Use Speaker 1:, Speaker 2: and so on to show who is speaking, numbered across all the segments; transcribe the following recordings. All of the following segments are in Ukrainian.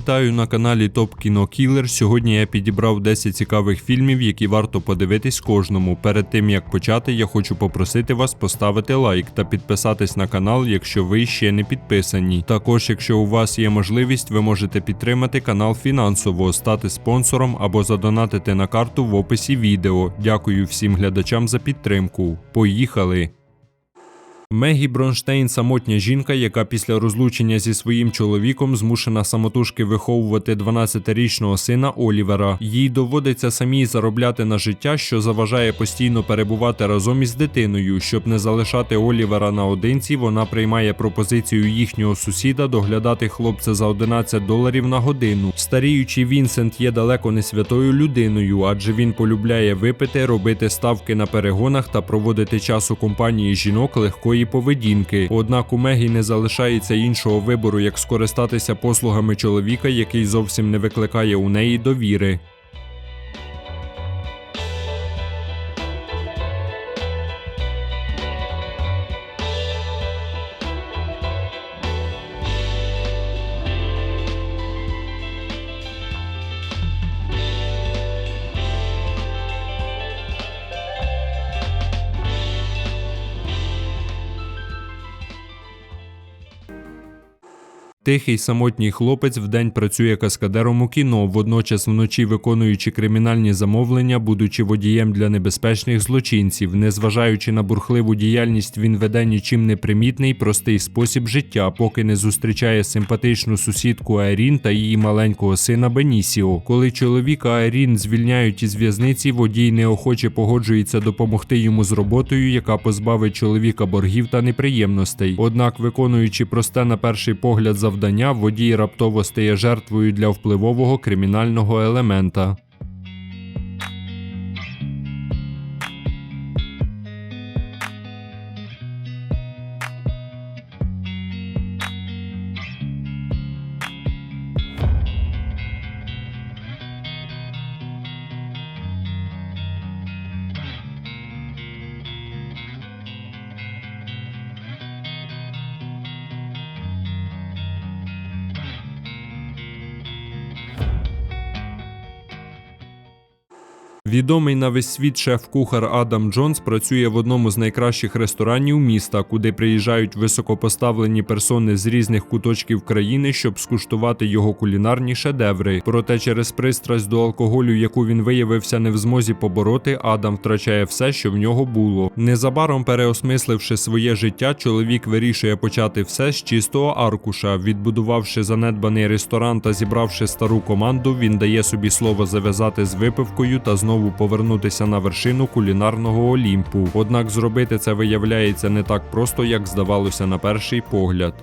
Speaker 1: Вітаю на каналі Топ Кіно Кілер. Сьогодні я підібрав 10 цікавих фільмів, які варто подивитись кожному. Перед тим як почати, я хочу попросити вас поставити лайк та підписатись на канал, якщо ви ще не підписані. Також, якщо у вас є можливість, ви можете підтримати канал фінансово, стати спонсором або задонатити на карту в описі відео. Дякую всім глядачам за підтримку. Поїхали! Мегі Бронштейн самотня жінка, яка після розлучення зі своїм чоловіком змушена самотужки виховувати 12-річного сина Олівера. Їй доводиться самій заробляти на життя, що заважає постійно перебувати разом із дитиною. Щоб не залишати Олівера наодинці, вона приймає пропозицію їхнього сусіда доглядати хлопця за 11 доларів на годину. Старіючий Вінсент є далеко не святою людиною, адже він полюбляє випити, робити ставки на перегонах та проводити час у компанії жінок легкої поведінки. Однак у Мегі не залишається іншого вибору, як скористатися послугами чоловіка, який зовсім не викликає у неї довіри. Тихий самотній хлопець вдень працює каскадером у кіно, водночас вночі виконуючи кримінальні замовлення, будучи водієм для небезпечних злочинців. Незважаючи на бурхливу діяльність, він веде нічим не примітний, простий спосіб життя, поки не зустрічає симпатичну сусідку Аерін та її маленького сина Бенісіо. Коли чоловіка Аерін звільняють із в'язниці, водій неохоче погоджується допомогти йому з роботою, яка позбавить чоловіка боргів та неприємностей. Однак, виконуючи просте на перший погляд завдання, водій раптово стає жертвою для впливового кримінального елемента. Відомий на весь світ шеф-кухар Адам Джонс працює в одному з найкращих ресторанів міста, куди приїжджають високопоставлені персони з різних куточків країни, щоб скуштувати його кулінарні шедеври. Проте через пристрасть до алкоголю, яку він виявився не в змозі побороти, Адам втрачає все, що в нього було. Незабаром переосмисливши своє життя, чоловік вирішує почати все з чистого аркуша. Відбудувавши занедбаний ресторан та зібравши стару команду, він дає собі слово зав'язати з випивкою та знову повернутися на вершину кулінарного Олімпу. Однак зробити це виявляється не так просто, як здавалося на перший погляд.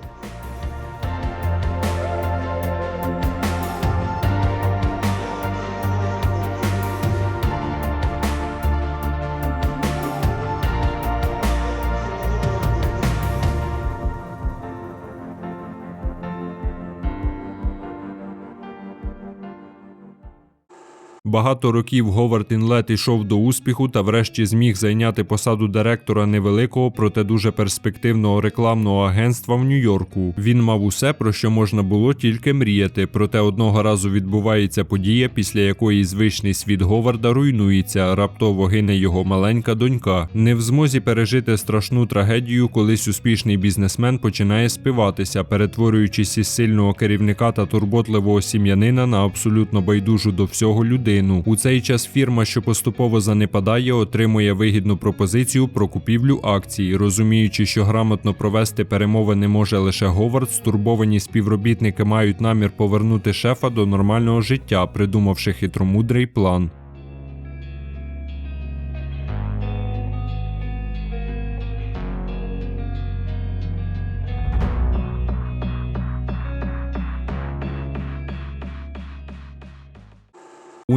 Speaker 1: Багато років Говард Інлет ішов до успіху та врешті зміг зайняти посаду директора невеликого, проте дуже перспективного рекламного агентства в Нью-Йорку. Він мав усе, про що можна було тільки мріяти. Проте одного разу відбувається подія, після якої звичний світ Говарда руйнується. Раптово гине його маленька донька. Не в змозі пережити страшну трагедію, колись успішний бізнесмен починає спиватися, перетворюючись із сильного керівника та турботливого сім'янина на абсолютно байдужу до всього людину. У цей час фірма, що поступово занепадає, отримує вигідну пропозицію про купівлю акцій, розуміючи, що грамотно провести перемовини може лише Говард, стурбовані співробітники мають намір повернути шефа до нормального життя, придумавши хитромудрий план.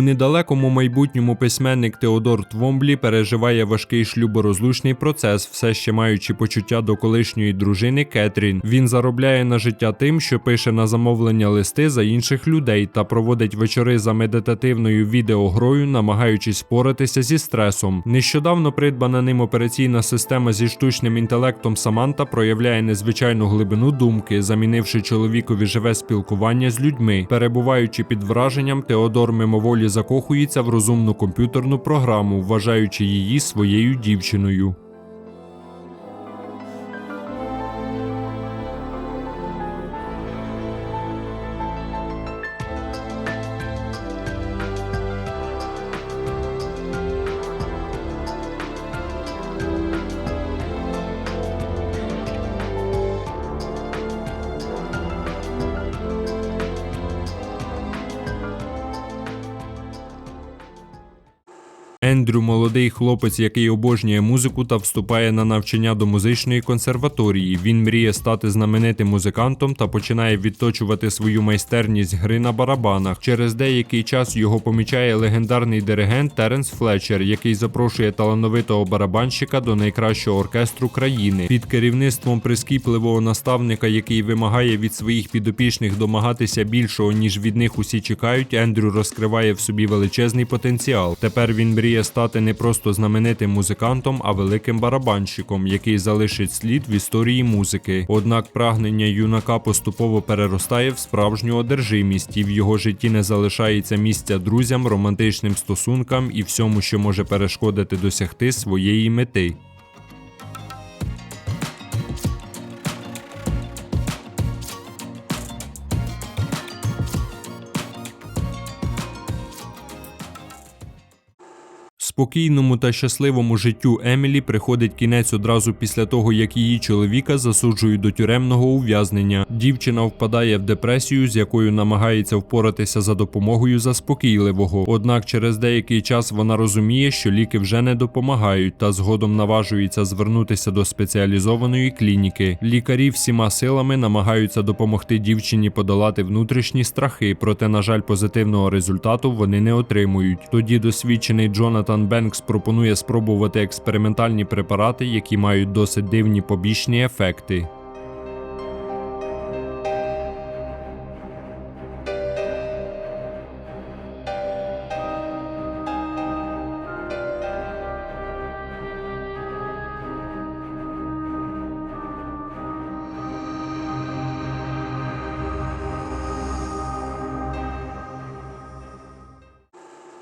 Speaker 1: У недалекому майбутньому письменник Теодор Твомблі переживає важкий шлюборозлучний процес, все ще маючи почуття до колишньої дружини Кетрін. Він заробляє на життя тим, що пише на замовлення листи за інших людей та проводить вечори за медитативною відеогрою, намагаючись впоратися зі стресом. Нещодавно придбана ним операційна система зі штучним інтелектом Саманта проявляє незвичайну глибину думки, замінивши чоловікові живе спілкування з людьми. Перебуваючи під враженням, Теодор мимоволі закохується в розумну комп'ютерну програму, вважаючи її своєю дівчиною. Ендрю молодий хлопець, який обожнює музику та вступає на навчання до музичної консерваторії. Він мріє стати знаменитим музикантом та починає відточувати свою майстерність гри на барабанах. Через деякий час його помічає легендарний диригент Теренс Флетчер, який запрошує талановитого барабанщика до найкращого оркестру країни. Під керівництвом прискіпливого наставника, який вимагає від своїх підопічних домагатися більшого, ніж від них усі чекають. Ендрю розкриває в собі величезний потенціал. Тепер він мріє стати не просто знаменитим музикантом, а великим барабанщиком, який залишить слід в історії музики. Однак прагнення юнака поступово переростає в справжню одержимість, і в його житті не залишається місця друзям, романтичним стосункам і всьому, що може перешкодити досягти своєї мети. Спокійному та щасливому життю Емілі приходить кінець одразу після того, як її чоловіка засуджують до тюремного ув'язнення. Дівчина впадає в депресію, з якою намагається впоратися за допомогою заспокійливого. Однак через деякий час вона розуміє, що ліки вже не допомагають, та згодом наважується звернутися до спеціалізованої клініки. Лікарі всіма силами намагаються допомогти дівчині подолати внутрішні страхи, проте, на жаль, позитивного результату вони не отримують. Тоді досвідчений Джонатан Бенкс пропонує спробувати експериментальні препарати, які мають досить дивні побічні ефекти.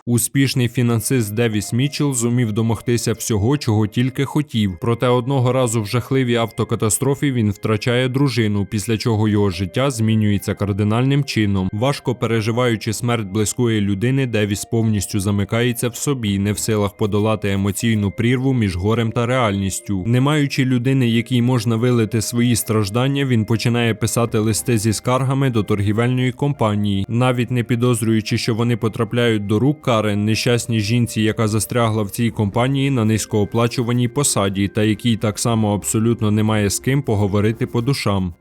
Speaker 1: Успішний фінансист Девіс Мічел зумів домогтися всього, чого тільки хотів. Проте одного разу в жахливій автокатастрофі він втрачає дружину, після чого його життя змінюється кардинальним чином. Важко переживаючи смерть близької людини, Девіс повністю замикається в собі, не в силах подолати емоційну прірву між горем та реальністю. Не маючи людини, якій можна вилити свої страждання, він починає писати листи зі скаргами до торгівельної компанії, навіть не підозрюючи, що вони потрапляють до рук Карен, нещасній жінці, яка застрягла в цій компанії на низькооплачуваній посаді, та якій так само абсолютно немає з ким поговорити по душам.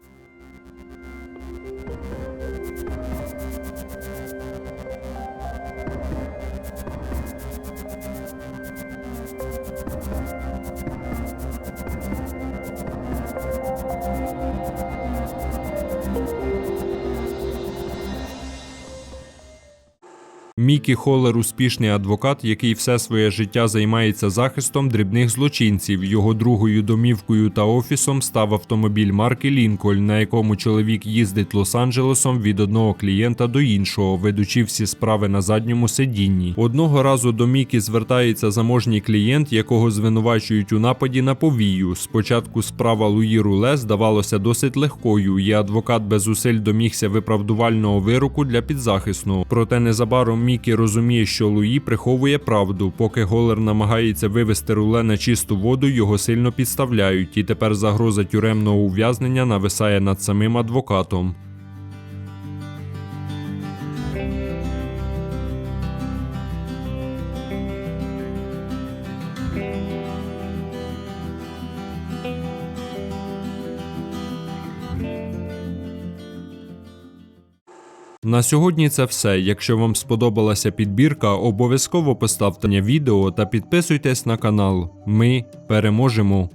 Speaker 1: Мікі Холлер успішний адвокат, який все своє життя займається захистом дрібних злочинців. Його другою домівкою та офісом став автомобіль марки Лінкольн, на якому чоловік їздить Лос-Анджелесом від одного клієнта до іншого, ведучи всі справи на задньому сидінні. Одного разу до Мікі звертається заможній клієнт, якого звинувачують у нападі на повію. Спочатку справа Луї Руле здавалося досить легкою, і адвокат без зусиль домігся виправдувального вироку для підзахисного. Проте незабаром Мікі розуміє, що Луї приховує правду. Поки Голер намагається вивести руле на чисту воду, його сильно підставляють, і тепер загроза тюремного ув'язнення нависає над самим адвокатом. На сьогодні це все. Якщо вам сподобалася підбірка, обов'язково поставте відео та підписуйтесь на канал. Ми переможемо!